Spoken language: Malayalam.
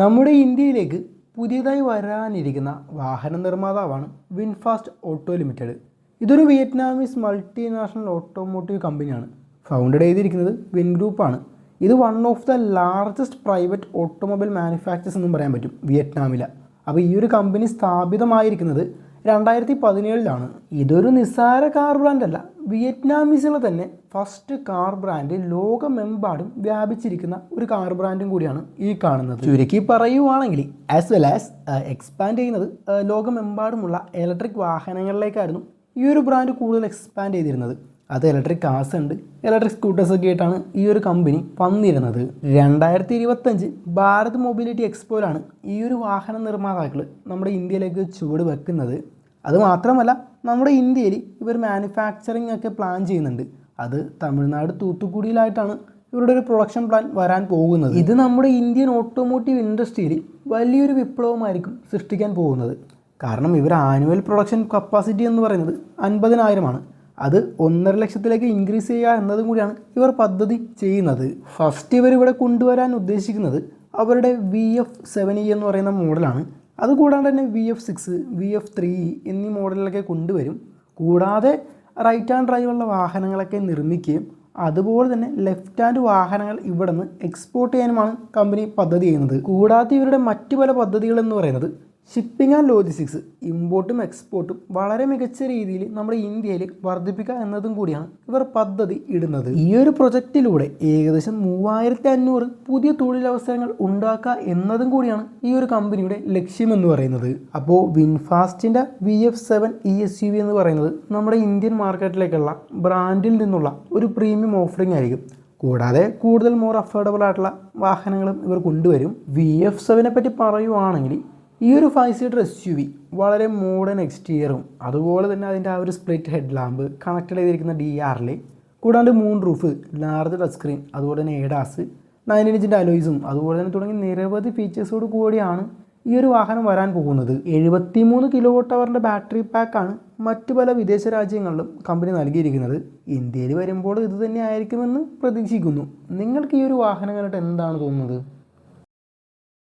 നമ്മുടെ ഇന്ത്യയിലേക്ക് പുതിയതായി വരാനിരിക്കുന്ന വാഹന നിർമ്മാതാവാണ് വിൻഫാസ്റ്റ് ഓട്ടോ ലിമിറ്റഡ്. ഇതൊരു വിയറ്റ്നാമീസ് മൾട്ടിനാഷണൽ ഓട്ടോമോട്ടീവ് കമ്പനിയാണ്. ഫൗണ്ടഡ് ചെയ്തിരിക്കുന്നത് വിൻ ഗ്രൂപ്പാണ് ഇത് one of the largest private automobile manufacturers എന്നും പറയാൻ പറ്റും വിയറ്റ്നാമിലെ. അപ്പോൾ ഈ ഒരു കമ്പനി സ്ഥാപിതമായിരിക്കുന്നത് രണ്ടായിരത്തി പതിനേഴിലാണ് ഇതൊരു നിസ്സാര കാർ ബ്രാൻഡല്ല വിയറ്റ്നാമീസുകൾ തന്നെ ഫസ്റ്റ് കാർ ബ്രാൻഡ് ലോകമെമ്പാടും വ്യാപിച്ചിരിക്കുന്ന ഒരു കാർ ബ്രാൻഡും കൂടിയാണ് ഈ കാണുന്നത്. ചുരുക്കി പറയുവാണെങ്കിൽ ആസ് വെൽ ആസ് എക്സ്പാൻഡ് ചെയ്യുന്നത് ലോകമെമ്പാടുമുള്ള ഇലക്ട്രിക് വാഹനങ്ങളിലേക്കായിരുന്നു ഈ ഒരു ബ്രാൻഡ് കൂടുതൽ എക്സ്പാൻഡ് ചെയ്തിരുന്നത്. അത് ഇലക്ട്രിക് കാസ് ഉണ്ട്. ഇലക്ട്രിക് സ്കൂട്ടേഴ്സ് ഒക്കെ ആയിട്ടാണ് ഈ ഒരു കമ്പനി വന്നിരുന്നത്. രണ്ടായിരത്തി ഇരുപത്തഞ്ച് ഭാരത് മൊബിലിറ്റി എക്സ്പോയിലാണ് ഈ ഒരു വാഹന നിർമ്മാതാക്കൾ നമ്മുടെ ഇന്ത്യയിലേക്ക് ചുവട് വെക്കുന്നത്. അതുമാത്രമല്ല നമ്മുടെ ഇന്ത്യയിൽ ഇവർ മാനുഫാക്ചറിങ് ഒക്കെ പ്ലാൻ ചെയ്യുന്നുണ്ട്. അത് തമിഴ്നാട് തൂത്തുക്കുടിയിലായിട്ടാണ് ഇവരുടെ ഒരു പ്രൊഡക്ഷൻ പ്ലാൻ വരാൻ പോകുന്നത്. ഇത് നമ്മുടെ ഇന്ത്യൻ ഓട്ടോമോട്ടീവ് ഇൻഡസ്ട്രിയിൽ വലിയൊരു വിപ്ലവമായിരിക്കും സൃഷ്ടിക്കാൻ പോകുന്നത്. കാരണം ഇവർ ആനുവൽ പ്രൊഡക്ഷൻ കപ്പാസിറ്റി എന്ന് പറയുന്നത് അൻപതിനായിരമാണ്. അത് ഒന്നര ലക്ഷത്തിലേക്ക് ഇൻക്രീസ് ചെയ്യുക എന്നതും കൂടിയാണ് ഇവർ പദ്ധതി ചെയ്യുന്നത്. ഫസ്റ്റ് ഇവർ ഇവിടെ കൊണ്ടുവരാൻ ഉദ്ദേശിക്കുന്നത് അവരുടെ വി എഫ് സെവൻ ഇ എന്ന് പറയുന്ന മോഡലാണ് അതുകൂടാതെ തന്നെ V F six V F three എന്നീ മോഡലിലൊക്കെ കൊണ്ടുവരും. കൂടാതെ റൈറ്റ് ഹാൻഡ് ഡ്രൈവുള്ള വാഹനങ്ങളൊക്കെ നിർമ്മിക്കുകയും അതുപോലെ തന്നെ ലെഫ്റ്റ് ഹാൻഡ് വാഹനങ്ങൾ ഇവിടെ നിന്ന് എക്സ്പോർട്ട് ചെയ്യാനുമാണ് കമ്പനി പദ്ധതി ചെയ്യുന്നത്. കൂടാതെ ഇവരുടെ മറ്റു പല പദ്ധതികളെന്ന് പറയുന്നത് ഷിപ്പിംഗ് ആൻഡ് ലോജിസ്റ്റിക്സ് ഇമ്പോർട്ടും എക്സ്പോർട്ടും വളരെ മികച്ച രീതിയിൽ നമ്മുടെ ഇന്ത്യയിൽ വർദ്ധിപ്പിക്കുക എന്നതും കൂടിയാണ് ഇവർ പദ്ധതി ഇടുന്നത്. ഈ ഒരു പ്രൊജക്റ്റിലൂടെ ഏകദേശം മൂവായിരത്തി അഞ്ഞൂറ് പുതിയ തൊഴിലവസരങ്ങൾ ഉണ്ടാക്കുക എന്നതും കൂടിയാണ് ഈ ഒരു കമ്പനിയുടെ ലക്ഷ്യമെന്ന് പറയുന്നത്. അപ്പോൾ വിൻഫാസ്റ്റിന്റെ V F seven E S U V എന്ന് പറയുന്നത് നമ്മുടെ ഇന്ത്യൻ മാർക്കറ്റിലേക്കുള്ള ബ്രാൻഡിൽ നിന്നുള്ള ഒരു പ്രീമിയം ഓഫറിംഗ് ആയിരിക്കും. കൂടാതെ കൂടുതൽ മോർ അഫോർഡബിൾ ആയിട്ടുള്ള വാഹനങ്ങളും ഇവർ കൊണ്ടുവരും. വി എഫ് സെവനെ പറ്റി പറയുവാണെങ്കിൽ ഈ ഒരു five seater S U V വളരെ മോഡേൺ എക്സ്റ്റീരിയറും അതുപോലെ തന്നെ അതിന്റെ ആ ഒരു സ്പ്ലിറ്റ് ഹെഡ് ലാമ്പ് കണക്റ്റഡ് ചെയ്തിരിക്കുന്ന ഡി ആറിൽ കൂടാണ്ട് moon roof large touch screen അതുപോലെ തന്നെ ഏഡാസ് നയൻ ഇഞ്ചിന്റെ അലോയ്സും അതുപോലെ തന്നെ തുടങ്ങി നിരവധി ഫീച്ചേഴ്സോട് കൂടിയാണ് ഈ ഒരു വാഹനം വരാൻ പോകുന്നത്. എഴുപത്തിമൂന്ന് കിലോ വോട്ട് അവറിന്റെ ബാറ്ററി പാക്കാണ് മറ്റു പല വിദേശ രാജ്യങ്ങളിലും കമ്പനി നൽകിയിരിക്കുന്നത്. ഇന്ത്യയിൽ വരുമ്പോൾ ഇത് തന്നെ ആയിരിക്കുമെന്ന് പ്രതീക്ഷിക്കുന്നു. നിങ്ങൾക്ക് ഈ ഒരു വാഹനം കണ്ടിട്ട് എന്താണ് തോന്നുന്നത്?